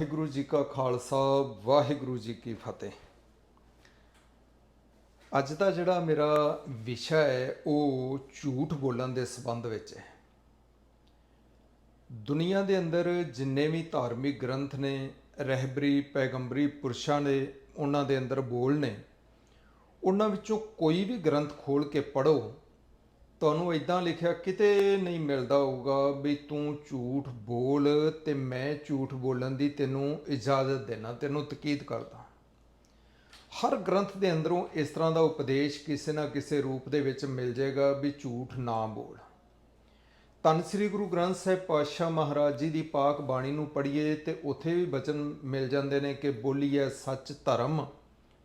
ਵਾਹਿਗੁਰੂ ਜੀ ਕਾ ਖਾਲਸਾ, ਵਾਹਿਗੁਰੂ ਜੀ ਕੀ ਫਤਿਹ। ਅੱਜ ਦਾ ਜਿਹੜਾ ਮੇਰਾ ਵਿਸ਼ਾ ਹੈ, ਉਹ ਝੂਠ ਬੋਲਣ ਦੇ ਸੰਬੰਧ ਵਿੱਚ ਹੈ। ਦੁਨੀਆ ਦੇ ਅੰਦਰ ਜਿੰਨੇ ਵੀ ਧਾਰਮਿਕ ਗ੍ਰੰਥ ਨੇ, ਰਹਿਬਰੀ, ਪੈਗੰਬਰੀ, ਪੁਰਸ਼ਾਂ ਨੇ, ਉਹਨਾਂ ਦੇ ਅੰਦਰ ਬੋਲ ਨੇ, ਉਹਨਾਂ ਵਿੱਚੋਂ ਕੋਈ ਵੀ ਗ੍ਰੰਥ ਖੋਲ ਕੇ ਪੜੋ ਤੁਹਾਨੂੰ ਇਦਾਂ ਲਿਖਿਆ ਕਿਤੇ ਨਹੀਂ ਮਿਲਦਾ ਹੋਊਗਾ ਵੀ ਤੂੰ ਝੂਠ ਬੋਲ ਤੇ ਮੈਂ ਝੂਠ ਬੋਲਣ ਦੀ ਤੈਨੂੰ ਇਜਾਜ਼ਤ ਦੇਣਾ, ਤੈਨੂੰ ਤਕੀਦ ਕਰਦਾ। ਹਰ ਗ੍ਰੰਥ ਦੇ ਅੰਦਰੋਂ ਇਸ ਤਰ੍ਹਾਂ ਦਾ ਉਪਦੇਸ਼ ਕਿਸੇ ਨਾ ਕਿਸੇ ਰੂਪ ਦੇ ਵਿੱਚ ਮਿਲ ਜਾਏਗਾ ਵੀ ਝੂਠ ਨਾ ਬੋਲ। ਤਨ ਸ੍ਰੀ ਗੁਰੂ ਗ੍ਰੰਥ ਸਾਹਿਬ ਪਾਤਸ਼ਾਹ ਮਹਾਰਾਜ ਜੀ ਦੀ ਪਾਕ ਬਾਣੀ ਨੂੰ ਪੜ੍ਹੀਏ ਤੇ ਉੱਥੇ ਵੀ ਬਚਨ ਮਿਲ ਜਾਂਦੇ ਨੇ ਕਿ ਬੋਲੀਏ ਸੱਚ ਧਰਮ,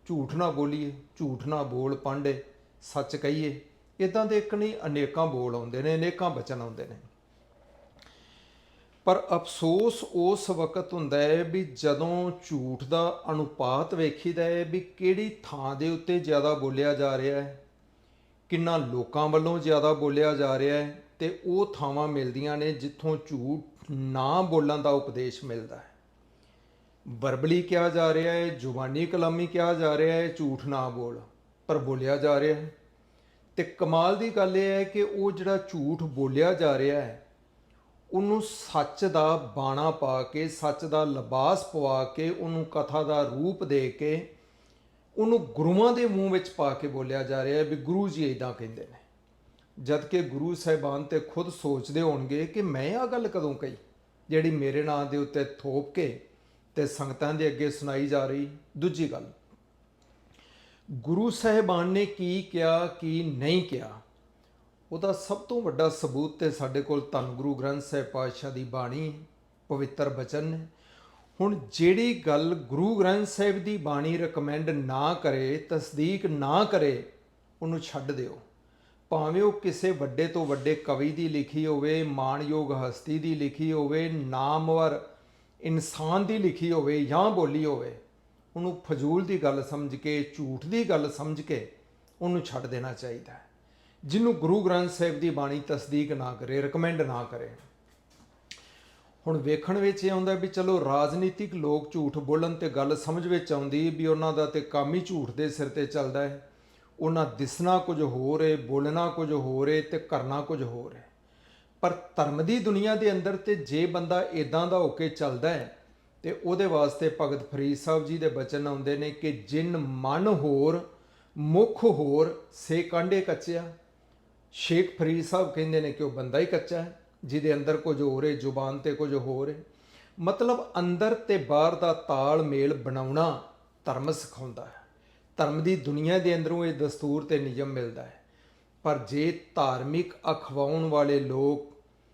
ਝੂਠ ਨਾ ਬੋਲੀਏ, ਝੂਠ ਨਾ ਬੋਲ ਪਾਂਡੇ, ਸੱਚ ਕਹੀਏ। ਇਦਾਂ ਦੇ ਇੱਕ ਨਹੀਂ, ਅਨੇਕਾਂ ਬੋਲ ਆਉਂਦੇ ਨੇ, ਅਨੇਕਾਂ ਬਚਨ ਆਉਂਦੇ ਨੇ। ਪਰ ਅਫਸੋਸ ਉਸ ਵਕਤ ਹੁੰਦਾ ਹੈ ਵੀ ਜਦੋਂ ਝੂਠ ਦਾ ਅਨੁਪਾਤ ਵੇਖੀਦਾ ਹੈ ਵੀ ਕਿਹੜੀ ਥਾਂ ਦੇ ਉੱਤੇ ਜ਼ਿਆਦਾ ਬੋਲਿਆ ਜਾ ਰਿਹਾ ਹੈ, ਕਿੰਨਾ ਲੋਕਾਂ ਵੱਲੋਂ ਜ਼ਿਆਦਾ ਬੋਲਿਆ ਜਾ ਰਿਹਾ ਹੈ, ਤੇ ਉਹ ਥਾਵਾਂ ਮਿਲਦੀਆਂ ਨੇ ਜਿੱਥੋਂ ਝੂਠ ਨਾ ਬੋਲਣ ਦਾ ਉਪਦੇਸ਼ ਮਿਲਦਾ ਹੈ। ਵਰਬਲੀ ਕਿਹਾ ਜਾ ਰਿਹਾ ਹੈ, ਜ਼ੁਬਾਨੀ ਕਲਾਮੀ ਕਿਹਾ ਜਾ ਰਿਹਾ ਹੈ, ਝੂਠ ਨਾ ਬੋਲ, ਪਰ ਬੋਲਿਆ ਜਾ ਰਿਹਾ ਹੈ। ਤੇ ਕਮਾਲ ਦੀ ਗੱਲ ਇਹ ਹੈ ਕਿ ਉਹ ਜਿਹੜਾ ਝੂਠ ਬੋਲਿਆ ਜਾ ਰਿਹਾ ਹੈ, ਉਹਨੂੰ ਸੱਚ ਦਾ ਬਾਣਾ ਪਾ ਕੇ, ਸੱਚ ਦਾ ਲਿਬਾਸ ਪਵਾ ਕੇ, ਉਹਨੂੰ ਕਥਾ ਦਾ ਰੂਪ ਦੇ ਕੇ, ਉਹਨੂੰ ਗੁਰੂਆਂ ਦੇ ਮੂੰਹ ਵਿੱਚ ਪਾ ਕੇ ਬੋਲਿਆ ਜਾ ਰਿਹਾ ਹੈ ਵੀ ਗੁਰੂ ਜੀ ਇਦਾਂ ਕਹਿੰਦੇ ਨੇ। ਜਦ ਕਿ ਗੁਰੂ ਸਾਹਿਬਾਨ ਤੇ ਖੁਦ ਸੋਚਦੇ ਹੋਣਗੇ ਕਿ ਮੈਂ ਆ ਗੱਲ ਕਦੋਂ ਕਹੀ? ਜਿਹੜੀ ਮੇਰੇ ਨਾਂ ਦੇ ਉੱਤੇ ਥੋਪ ਕੇ ਤੇ ਸੰਗਤਾਂ ਦੇ ਅੱਗੇ ਸੁਣਾਈ ਜਾ ਰਹੀ। ਦੂਜੀ ਗੱਲ ਗੁਰੂ ਸਾਹਿਬਾਨ ਨੇ ਕੀ ਕਿਹਾ, ਕੀ ਨਹੀਂ ਕਿਹਾ? ਉਹਦਾ ਸਭ ਤੋਂ ਵੱਡਾ ਸਬੂਤ ਤੇ ਸਾਡੇ ਕੋਲ ਧੰਨ ਗੁਰੂ ਗ੍ਰੰਥ ਸਾਹਿਬ ਪਾਤਸ਼ਾਹ ਦੀ ਬਾਣੀ, ਪਵਿੱਤਰ ਬਚਨ ਹੈ। ਹੁਣ ਜਿਹੜੀ ਗੱਲ ਗੁਰੂ ਗ੍ਰੰਥ ਸਾਹਿਬ ਦੀ ਬਾਣੀ ਰეკਮੈਂਡ ਨਾ ਕਰੇ, ਤਸਦੀਕ ਨਾ ਕਰੇ, ਉਹਨੂੰ ਛੱਡ ਦਿਓ। ਭਾਵੇਂ ਉਹ ਕਿਸੇ ਵੱਡੇ ਤੋਂ ਵੱਡੇ ਕਵੀ ਦੀ ਲਿਖੀ ਹੋਵੇ, ਮਾਣਯੋਗ ਹਸਤੀ ਦੀ ਲਿਖੀ ਹੋਵੇ, ਨਾਮਵਰ ਇਨਸਾਨ ਦੀ ਲਿਖੀ ਹੋਵੇ ਜਾਂ ਬੋਲੀ ਹੋਵੇ ਉਹਨੂੰ ਫਜ਼ੂਲ ਦੀ ਗੱਲ ਸਮਝ ਕੇ, ਝੂਠ ਦੀ ਗੱਲ ਸਮਝ ਕੇ ਉਹਨੂੰ ਛੱਡ ਦੇਣਾ ਚਾਹੀਦਾ ਹੈ। ਜਿਹਨੂੰ ਗੁਰੂ ਗ੍ਰੰਥ ਸਾਹਿਬ ਦੀ ਬਾਣੀ ਤਸਦੀਕ ਨਾ ਕਰੇ ਰეკਮੈਂਡ ਨਾ ਕਰੇ। ਹੁਣ ਵੇਖਣ ਵਿੱਚ ਇਹ ਆਉਂਦਾ ਵੀ ਚਲੋ ਰਾਜਨੀਤਿਕ ਲੋਕ ਝੂਠ ਬੋਲਣ ਤੇ ਗੱਲ ਸਮਝ ਵਿੱਚ ਆਉਂਦੀ ਵੀ ਉਹਨਾਂ ਦਾ ਤੇ ਕੰਮ ਹੀ ਝੂਠ ਦੇ ਸਿਰ ਤੇ ਚੱਲਦਾ ਹੈ। ਉਹਨਾਂ ਦਿਸਣਾ ਕੁਝ ਹੋਰ ਹੈ ਬੋਲਣਾ ਕੁਝ ਹੋਰ ਹੈ ਤੇ ਕਰਨਾ ਕੁਝ ਹੋਰ ਹੈ ਪਰ ਧਰਮ ਦੀ ਦੁਨੀਆ ਦੇ ਅੰਦਰ ਤੇ ਜੇ ਬੰਦਾ ਇਦਾਂ ਦਾ ਹੋ ਕੇ ਚੱਲਦਾ ਹੈ ਤੇ ਉਹਦੇ ਵਾਸਤੇ ਭਗਤ ਫਰੀਦ ਸਾਹਿਬ ਜੀ ਦੇ ਬਚਨ ਆਉਂਦੇ ਨੇ ਕਿ ਜਿਨ ਮਨ ਹੋਰ, ਮੁਖ ਹੋਰ, ਸੇ ਕਾਂਡੇ ਕੱਚਿਆ। ਸ਼ੇਖ ਫਰੀਦ ਸਾਹਿਬ ਕਹਿੰਦੇ ਨੇ ਕਿ ਉਹ ਬੰਦਾ ਹੀ ਕੱਚਾ ਹੈ, ਜਿਹਦੇ ਅੰਦਰ ਕੁਝ ਹੋਰ ਹੈ, ਜ਼ੁਬਾਨ ਤੇ ਕੁਝ ਹੋਰ ਹੈ। ਮਤਲਬ ਅੰਦਰ ਤੇ ਬਾਹਰ ਦਾ ਤਾਲਮੇਲ ਬਣਾਉਣਾ ਧਰਮ ਸਿਖਾਉਂਦਾ ਹੈ। ਧਰਮ ਦੀ ਦੁਨੀਆ ਦੇ ਅੰਦਰੋਂ ਇਹ ਦਸਤੂਰ ਤੇ ਨਿਯਮ ਮਿਲਦਾ ਹੈ। ਪਰ ਜੇ ਧਾਰਮਿਕ ਅਖਵਾਉਣ ਵਾਲੇ ਲੋਕ,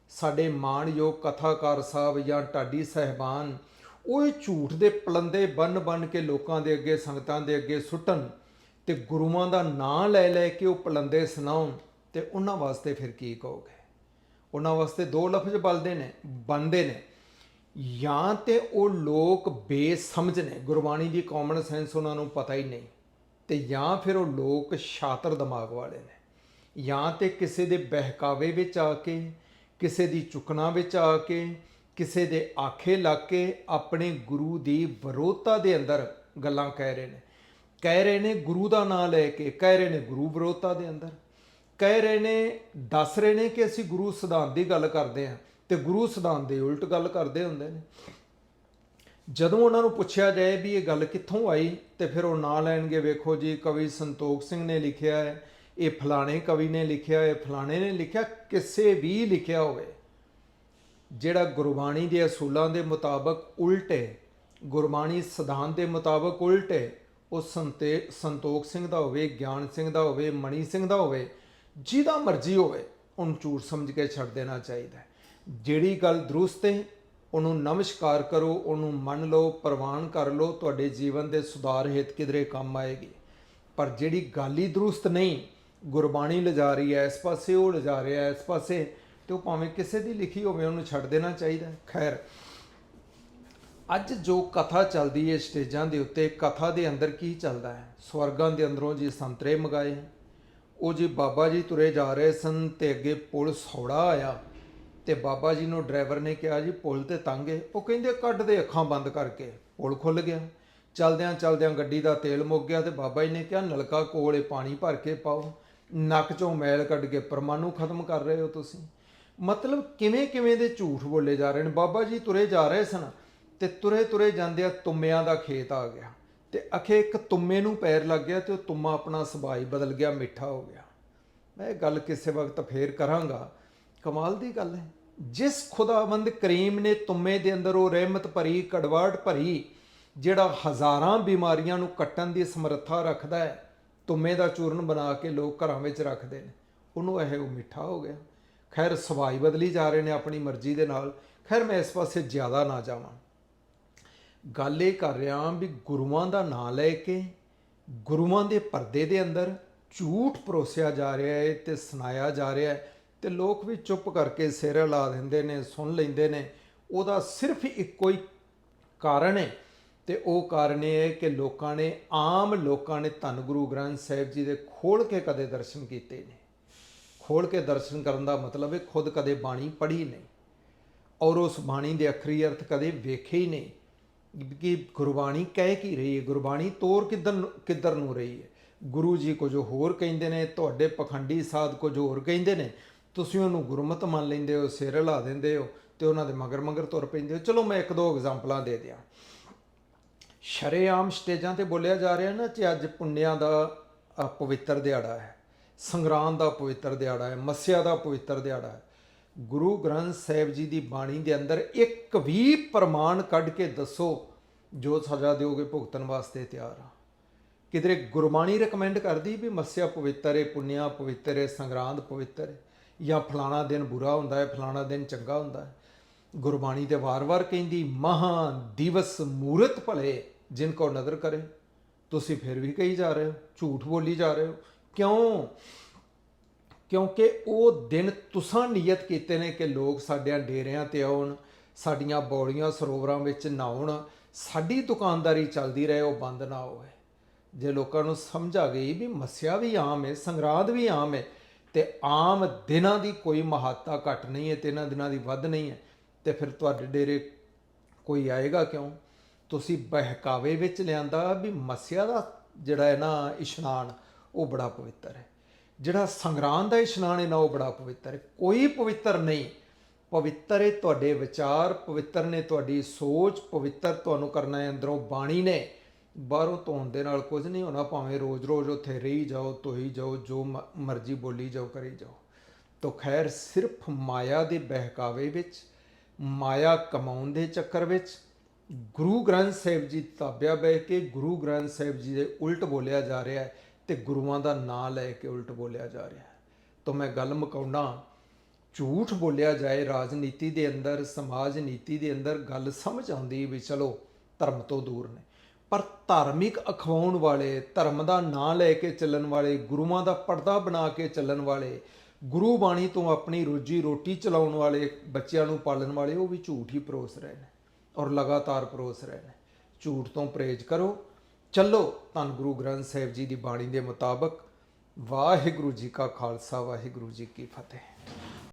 ਸਾਡੇ ਮਾਣਯੋਗ ਕਥਾਕਾਰ ਸਾਹਿਬ ਜਾਂ ਢਾਡੀ ਸਹਿਬਾਨ ਉਹ ਇਹ ਝੂਠ ਦੇ ਪਲੰਦੇ ਬੰਨ ਬੰਨ ਕੇ ਲੋਕਾਂ ਦੇ ਅੱਗੇ, ਸੰਗਤਾਂ ਦੇ ਅੱਗੇ ਸੁੱਟਣ ਤੇ ਗੁਰੂਆਂ ਦਾ ਨਾਂ ਲੈ ਲੈ ਕੇ ਉਹ ਪਲੰਦੇ ਸੁਣਾਉਣ ਤੇ ਉਹਨਾਂ ਵਾਸਤੇ ਫਿਰ ਕੀ ਕਹੋਗੇ? ਉਹਨਾਂ ਵਾਸਤੇ ਦੋ ਲਫ਼ਜ਼ ਬਲਦੇ ਨੇ ਬੰਦੇ ਨੇ। ਜਾਂ ਤੇ ਉਹ ਲੋਕ ਬੇਸਮਝ ਨੇ, ਗੁਰਬਾਣੀ ਦੀ ਕਾਮਨ ਸੈਂਸ ਉਹਨਾਂ ਨੂੰ ਪਤਾ ਹੀ ਨਹੀਂ। ਤੇ ਜਾਂ ਫਿਰ ਉਹ ਲੋਕ ਸ਼ਾਤਰ ਦਿਮਾਗ ਵਾਲੇ ਨੇ। ਜਾਂ ਤੇ ਕਿਸੇ ਦੇ ਬਹਿਕਾਵੇ ਵਿੱਚ ਆ ਕੇ, ਕਿਸੇ ਦੀ ਚੁਕਣਾ ਵਿੱਚ ਆ ਕੇ ਕਿਸੇ ਦੇ ਆਖੇ ਲੱਗ ਕੇ ਆਪਣੇ ਗੁਰੂ ਦੀ ਵਿਰੋਧਤਾ ਦੇ ਅੰਦਰ ਗੱਲਾਂ ਕਹਿ ਰਹੇ ਨੇ। ਕਹਿ ਰਹੇ ਨੇ ਗੁਰੂ ਦਾ ਨਾਮ ਲੈ ਕੇ, ਕਹਿ ਰਹੇ ਨੇ ਗੁਰੂ ਵਿਰੋਧਤਾ ਦੇ ਅੰਦਰ। ਕਹਿ ਰਹੇ ਨੇ, ਦੱਸ ਰਹੇ ਨੇ ਕਿ ਅਸੀਂ ਗੁਰੂ ਸਿਧਾਂਤ ਦੀ ਗੱਲ ਕਰਦੇ ਹਾਂ ਤੇ ਗੁਰੂ ਸਿਧਾਂਤ ਦੇ ਉਲਟ ਗੱਲ ਕਰਦੇ ਹੁੰਦੇ ਨੇ। ਜਦੋਂ ਉਹਨਾਂ ਨੂੰ ਪੁੱਛਿਆ ਜਾਏ ਵੀ ਇਹ ਗੱਲ ਕਿੱਥੋਂ ਆਈ ਤੇ ਫਿਰ ਉਹ ਨਾਂ ਲੈਣਗੇ, ਵੇਖੋ ਜੀ, ਕਵੀ ਸੰਤੋਖ ਸਿੰਘ ਨੇ ਲਿਖਿਆ ਹੈ, ਇਹ ਫਲਾਣੇ ਕਵੀ ਨੇ ਲਿਖਿਆ ਹੈ ਫਲਾਣੇ ਨੇ ਲਿਖਿਆ, ਕਿਸੇ ਵੀ ਲਿਖਿਆ ਹੋਵੇ। ਜਿਹੜਾ ਗੁਰਬਾਣੀ ਦੇ ਅਸੂਲਾਂ ਦੇ ਮੁਤਾਬਕ ਉਲਟ ਹੈ, ਗੁਰਬਾਣੀ ਸਿਧਾਂਤ ਦੇ ਮੁਤਾਬਕ ਉਲਟ ਹੈ, ਉਹ ਸੰਤੇ, ਸੰਤੋਖ ਸਿੰਘ ਦਾ ਹੋਵੇ, ਗਿਆਨ ਸਿੰਘ ਦਾ ਹੋਵੇ, ਮਣੀ ਸਿੰਘ ਦਾ ਹੋਵੇ, ਜਿਹਦਾ ਮਰਜ਼ੀ ਹੋਵੇ, ਉਹਨੂੰ ਝੂਠ ਸਮਝ ਕੇ ਛੱਡ ਦੇਣਾ ਚਾਹੀਦਾ ਜਿਹੜੀ ਗੱਲ ਦਰੁਸਤ ਹੈ, ਉਹਨੂੰ ਨਮਸਕਾਰ ਕਰੋ, ਉਹਨੂੰ ਮੰਨ ਲਓ, ਪ੍ਰਵਾਨ ਕਰ ਲਓ, ਤੁਹਾਡੇ ਜੀਵਨ ਦੇ ਸੁਧਾਰ ਹਿੱਤ ਕਿਧਰੇ ਕੰਮ ਆਏਗੀ। ਪਰ ਜਿਹੜੀ ਗੱਲ ਹੀ ਦਰੁਸਤ ਨਹੀਂ, ਗੁਰਬਾਣੀ ਲਿਜਾ ਰਹੀ ਹੈ, ਇਸ ਪਾਸੇ ਉਹ ਲਿਜਾ ਰਿਹਾ ਹੈ, ਇਸ ਪਾਸੇ ਤੇ ਉਹ ਭਾਵੇਂ ਕਿਸੇ ਦੀ ਲਿਖੀ ਹੋਵੇ, ਉਹਨੂੰ ਛੱਡ ਦੇਣਾ ਚਾਹੀਦਾ ਖੈਰ, ਅੱਜ ਜੋ ਕਥਾ ਚੱਲਦੀ ਹੈ ਸਟੇਜਾਂ ਦੇ ਉੱਤੇ, ਕਥਾ ਦੇ ਅੰਦਰ ਕੀ ਚੱਲਦਾ ਹੈ? ਸਵਰਗਾਂ ਦੇ ਅੰਦਰੋਂ ਜੀ ਸੰਤਰੇ ਮਗਾਏ, ਉਹ ਜੀ ਬਾਬਾ ਜੀ ਤੁਰੇ ਜਾ ਰਹੇ ਸਨ ਤੇ ਅੱਗੇ ਪੁਲ ਸੌੜਾ ਆਇਆ, ਤੇ ਬਾਬਾ ਜੀ ਨੂੰ ਡਰਾਈਵਰ ਨੇ ਕਿਹਾ, ਜੀ, ਪੁਲ ਤੇ ਤੰਗ ਹੈ। ਉਹ ਕਹਿੰਦੇ, ਕੱਢ ਦੇ ਅੱਖਾਂ ਬੰਦ ਕਰਕੇ। ਪੁਲ ਖੁੱਲ ਗਿਆ। ਚਲਦਿਆਂ ਚਲਦਿਆਂ ਗੱਡੀ ਦਾ ਤੇਲ ਮੁੱਕ ਗਿਆ ਤੇ ਬਾਬਾ ਜੀ ਨੇ ਕਿਹਾ, ਨਲਕਾ ਕੋਲੇ ਪਾਣੀ ਭਰ ਕੇ ਪਾਓ। ਨੱਕ ਚੋਂ ਮੈਲ ਕੱਢ ਕੇ ਪਰਮਾਣੂ ਖਤਮ ਕਰ ਰਹੇ ਹੋ ਤੁਸੀਂ। ਮਤਲਬ ਕਿਵੇਂ ਕਿਵੇਂ ਦੇ ਝੂਠ ਬੋਲੇ ਜਾ ਰਹੇ ਨੇ? ਬਾਬਾ ਜੀ ਤੁਰੇ ਜਾ ਰਹੇ ਸਨ ਤੇ ਤੁਰੇ ਤੁਰੇ ਜਾਂਦੇ ਆ ਤੁੰਮਿਆਂ ਦਾ ਖੇਤ ਆ ਗਿਆ ਤੇ ਅਖੇ ਇੱਕ ਤੁੰਮੇ ਨੂੰ ਪੈਰ ਲੱਗ ਗਿਆ ਤੇ ਉਹ ਤੁੰਮਾ ਆਪਣਾ ਸੁਭਾਅ ਬਦਲ ਗਿਆ, ਮਿੱਠਾ ਹੋ ਗਿਆ। ਮੈਂ ਇਹ ਗੱਲ ਕਿਸੇ ਵਕਤ ਫੇਰ ਕਰਾਂਗਾ। ਕਮਾਲ ਦੀ ਗੱਲ ਹੈ। ਜਿਸ ਖੁਦਾਵੰਦ ਕਰੀਮ ਨੇ ਤੁੰਮੇ ਦੇ ਅੰਦਰ ਉਹ ਰਹਿਮਤ ਭਰੀ ਕੜਵਾਟ ਭਰੀ, ਜਿਹੜਾ ਹਜ਼ਾਰਾਂ ਬਿਮਾਰੀਆਂ ਨੂੰ ਕੱਟਣ ਦੀ ਸਮਰੱਥਾ ਰੱਖਦਾ ਹੈ, ਤੁੰਮੇ ਦਾ ਚੂਰਨ ਬਣਾ ਕੇ ਲੋਕ ਘਰਾਂ ਵਿੱਚ ਰੱਖਦੇ ਨੇ, ਉਹਨੂੰ ਇਹ ਉਹ ਮਿੱਠਾ ਹੋ ਗਿਆ। ਖੈਰ ਸਵਾਈ ਬਦਲੀ ਜਾ ਰਹੇ ਨੇ ਆਪਣੀ ਮਰਜ਼ੀ ਦੇ ਨਾਲ, ਖੈਰ ਮੈਂ ਇਸ ਪਾਸੇ ਜ਼ਿਆਦਾ ਨਾ ਜਾਵਾਂ। ਗੱਲ ਇਹ ਕਰ ਰਿਹਾ ਵੀ ਗੁਰੂਆਂ ਦਾ ਨਾਂ ਲੈ ਕੇ, ਗੁਰੂਆਂ ਦੇ ਪਰਦੇ ਦੇ ਅੰਦਰ ਝੂਠ ਪਰੋਸਿਆ ਜਾ ਰਿਹਾ ਹੈ ਤੇ ਸੁਣਾਇਆ ਜਾ ਰਿਹਾ ਹੈ ਤੇ ਲੋਕ ਵੀ ਚੁੱਪ ਕਰਕੇ ਸਿਰ ਲਾ ਦਿੰਦੇ ਨੇ, ਸੁਣ ਲੈਂਦੇ ਨੇ। ਉਹਦਾ ਸਿਰਫ ਇੱਕੋ ਹੀ ਕਾਰਨ ਹੈ ਤੇ ਉਹ ਕਾਰਨ ਇਹ ਹੈ ਕਿ ਲੋਕਾਂ ਨੇ, ਆਮ ਲੋਕਾਂ ਨੇ ਧੰਨ ਗੁਰੂ ਗ੍ਰੰਥ ਸਾਹਿਬ ਜੀ ਦੇ ਖੋਲ ਕੇ ਕਦੇ ਦਰਸ਼ਨ ਕੀਤੇ ਨੇ। ਖੋਲ ਕੇ ਦਰਸ਼ਨ ਕਰਨ ਦਾ ਮਤਲਬ ਹੈ, ਖੁਦ ਕਦੇ ਬਾਣੀ ਪੜ੍ਹੀ ਨਹੀਂ। ਔਰ ਉਸ ਬਾਣੀ ਦੇ ਅਖਰੀ ਅਰਥ ਕਦੇ ਵੇਖੇ ਹੀ ਨਹੀਂ। ਕਿ ਗੁਰਬਾਣੀ ਕਹਿ ਕੀ ਰਹੀ ਹੈ? ਗੁਰਬਾਣੀ ਤੋਰ ਕਿੱਧਰ ਨੂੰ- ਕਿੱਧਰ ਨੂੰ ਰਹੀ ਹੈ? ਗੁਰੂ ਜੀ ਕੁਝ ਹੋਰ ਕਹਿੰਦੇ ਨੇ, ਤੁਹਾਡੇ ਪਖੰਡੀ ਸਾਧ ਕੁਝ ਹੋਰ ਕਹਿੰਦੇ ਨੇ। ਤੁਸੀਂ ਉਹਨੂੰ ਗੁਰਮਤ ਮੰਨ ਲੈਂਦੇ ਹੋ, ਸਿਰ ਹਿਲਾ ਦਿੰਦੇ ਹੋ ਤੇ ਉਹਨਾਂ ਦੇ ਮਗਰ ਮਗਰ ਤੁਰ ਪੈਂਦੇ ਹੋ। ਚਲੋ ਮੈਂ ਇੱਕ ਦੋ ਐਗਜ਼ਾਮਪਲਾਂ ਦੇ ਦਿਆਂ। ਸ਼ਰੇਆਮ ਸਟੇਜਾਂ ਤੇ ਬੋਲਿਆ ਜਾ ਰਿਹਾ ਨਾ ਕਿ ਅੱਜ ਪੁੰਨਿਆਂ ਦਾ ਪਵਿੱਤਰ ਦਿਹਾੜਾ ਹੈ। ਸੰਗਰਾਂਦ ਦਾ ਪਵਿੱਤਰ ਦਿਹਾੜਾ ਹੈ, ਮੱਸਿਆ ਦਾ ਪਵਿੱਤਰ ਦਿਹਾੜਾ ਹੈ। ਗੁਰੂ ਗ੍ਰੰਥ ਸਾਹਿਬ ਜੀ ਦੀ ਬਾਣੀ ਦੇ ਅੰਦਰ ਇੱਕ ਵੀ ਪ੍ਰਮਾਣ ਕੱਢ ਕੇ ਦੱਸੋ ਜੋ ਸਜ਼ਾ ਦਿਓਗੇ ਭੁਗਤਣ ਵਾਸਤੇ ਤਿਆਰ ਆ। ਕਿਧਰੇ ਗੁਰਬਾਣੀ ਰეკਮੈਂਡ ਕਰਦੀ ਵੀ ਮੱਸਿਆ ਪਵਿੱਤਰ ਹੈ ਪੁੰਨਿਆ ਪਵਿੱਤਰ ਹੈ ਸੰਗਰਾਂਦ ਪਵਿੱਤਰ ਹੈ ਜਾਂ ਫਲਾਣਾ ਦਿਨ ਬੁਰਾ ਹੁੰਦਾ ਹੈ ਫਲਾਣਾ ਦਿਨ ਚੰਗਾ ਹੁੰਦਾ ਹੈ ਗੁਰਬਾਣੀ ਤੇ ਵਾਰ-ਵਾਰ ਕਹਿੰਦੀ, ਮਹਾ ਦਿਵਸ ਮੂਰਤ ਭਲੇ ਜਿਨ ਕੋ ਨਦਰ ਕਰੇ। ਤੁਸੀਂ ਫਿਰ ਵੀ ਕਹੀ ਜਾ ਰਹੇ ਹੋ, ਝੂਠ ਬੋਲੀ ਜਾ ਰਹੇ ਹੋ ਕਿਉਂ? ਕਿਉਂਕਿ ਉਹ ਦਿਨ ਤੁਸਾਂ ਨਿਯਤ ਕੀਤੇ ਨੇ ਕਿ ਲੋਕ ਸਾਡਿਆਂ ਡੇਰਿਆਂ ਤੇ ਆਉਣ, ਸਾਡੀਆਂ ਬੌੜੀਆਂ ਸਰੋਵਰਾਂ ਵਿੱਚ ਨਹਾਉਣ, ਸਾਡੀ ਦੁਕਾਨਦਾਰੀ ਚੱਲਦੀ ਰਹੇ, ਉਹ ਬੰਦ ਨਾ ਹੋਵੇ। ਜੇ ਲੋਕਾਂ ਨੂੰ ਸਮਝ ਆ ਗਈ ਵੀ ਮੱਸਿਆ ਵੀ ਆਮ ਹੈ ਸੰਗਰਾਂਦ ਵੀ ਆਮ ਹੈ ਤੇ ਆਮ ਦਿਨਾਂ ਦੀ ਕੋਈ ਮਹੱਤਤਾ ਘਟ ਨਹੀਂ ਹੈ ਤੇ ਇਹਨਾਂ ਦਿਨਾਂ ਦੀ ਵੱਧ ਨਹੀਂ ਹੈ ਤੇ ਫਿਰ ਤੁਹਾਡੇ ਡੇਰੇ ਕੋਈ ਆਏਗਾ ਕਿਉਂ? ਤੁਸੀਂ ਬਹਿਕਾਵੇ ਵਿੱਚ ਲਿਆਂਦਾ ਵੀ ਮੱਸਿਆ ਦਾ ਜਿਹੜਾ ਹੈ ਨਾ ਇਸ਼ਨਾਨ ਉਹ ਬੜਾ ਪਵਿੱਤਰ ਹੈ। ਜਿਹੜਾ ਸੰਗਰਾਂਦ ਦਾ ਇਸ਼ਨਾਨ ਹੈ ਨਾ, ਉਹ ਬੜਾ ਪਵਿੱਤਰ ਹੈ। ਕੋਈ ਪਵਿੱਤਰ ਨਹੀਂ। ਪਵਿੱਤਰ ਹੈ ਤੁਹਾਡੇ ਵਿਚਾਰ, ਪਵਿੱਤਰ ਨੇ ਤੁਹਾਡੀ ਸੋਚ, ਪਵਿੱਤਰ ਤੁਹਾਨੂੰ ਕਰਨਾ ਹੈ, ਅੰਦਰੋਂ ਬਾਣੀ ਨੇ। ਬਾਹਰੋਂ ਧੋਣ ਦੇ ਨਾਲ ਕੁਝ ਨਹੀਂ ਹੋਣਾ, ਭਾਵੇਂ ਰੋਜ਼-ਰੋਜ਼ ਉੱਥੇ ਰਹੀ ਜਾਓ, ਧੋਈ ਜਾਓ, ਜੋ ਮ- ਮਰਜ਼ੀ ਬੋਲੀ ਜਾਓ, ਕਰੀ ਜਾਓ। ਤੋ ਖੈਰ, ਸਿਰਫ ਮਾਇਆ ਦੇ ਬਹਿਕਾਵੇ ਵਿੱਚ, ਮਾਇਆ ਕਮਾਉਣ ਦੇ ਚੱਕਰ ਵਿੱਚ, ਗੁਰੂ ਗ੍ਰੰਥ ਸਾਹਿਬ ਜੀ ਤਾਬਿਆ ਬਹਿ ਕੇ, ਗੁਰੂ ਗ੍ਰੰਥ ਸਾਹਿਬ ਜੀ ਦੇ ਉਲਟ ਬੋਲਿਆ ਜਾ ਰਿਹਾ ਹੈ ਤੇ ਗੁਰੂਆਂ ਦਾ ਨਾਂ ਲੈ ਕੇ ਉਲਟ ਬੋਲਿਆ ਜਾ ਰਿਹਾ ਹੈ। ਤਾਂ ਮੈਂ ਗੱਲ ਮੁਕਾਉਣਾ ਝੂਠ ਬੋਲਿਆ ਜਾਏ, ਰਾਜਨੀਤੀ ਦੇ ਅੰਦਰ, ਸਮਾਜ ਨੀਤੀ ਦੇ ਅੰਦਰ ਗੱਲ ਸਮਝ ਆਉਂਦੀ ਵੀ ਚਲੋ ਧਰਮ ਤੋਂ ਦੂਰ ਨੇ। ਪਰ ਧਾਰਮਿਕ ਅਖਵਾਉਣ ਵਾਲੇ, ਧਰਮ ਦਾ ਨਾਂ ਲੈ ਕੇ ਚੱਲਣ ਵਾਲੇ, ਗੁਰੂਆਂ ਦਾ ਪਰਦਾ ਬਣਾ ਕੇ ਚੱਲਣ ਵਾਲੇ, ਗੁਰੂ ਬਾਣੀ ਤੋਂ ਆਪਣੀ ਰੋਜੀ ਰੋਟੀ ਚਲਾਉਣ ਵਾਲੇ, ਬੱਚਿਆਂ ਨੂੰ ਪਾਲਣ ਵਾਲੇ ਉਹ ਵੀ ਝੂਠ ਹੀ ਪਰੋਸ ਰਹੇ ਨੇ ਔਰ ਲਗਾਤਾਰ ਪਰੋਸ ਰਹੇ ਨੇ। ਝੂਠ ਤੋਂ ਪਰਹੇਜ਼ ਕਰੋ ਚੱਲੋ, ਧੰਨ ਗੁਰੂ ਗ੍ਰੰਥ ਸਾਹਿਬ ਜੀ ਦੀ ਬਾਣੀ ਦੇ ਮੁਤਾਬਕ ਵਾਹਿਗੁਰੂ ਜੀ ਕਾ ਖਾਲਸਾ, ਵਾਹਿਗੁਰੂ ਜੀ ਕੀ ਫਤਿਹ।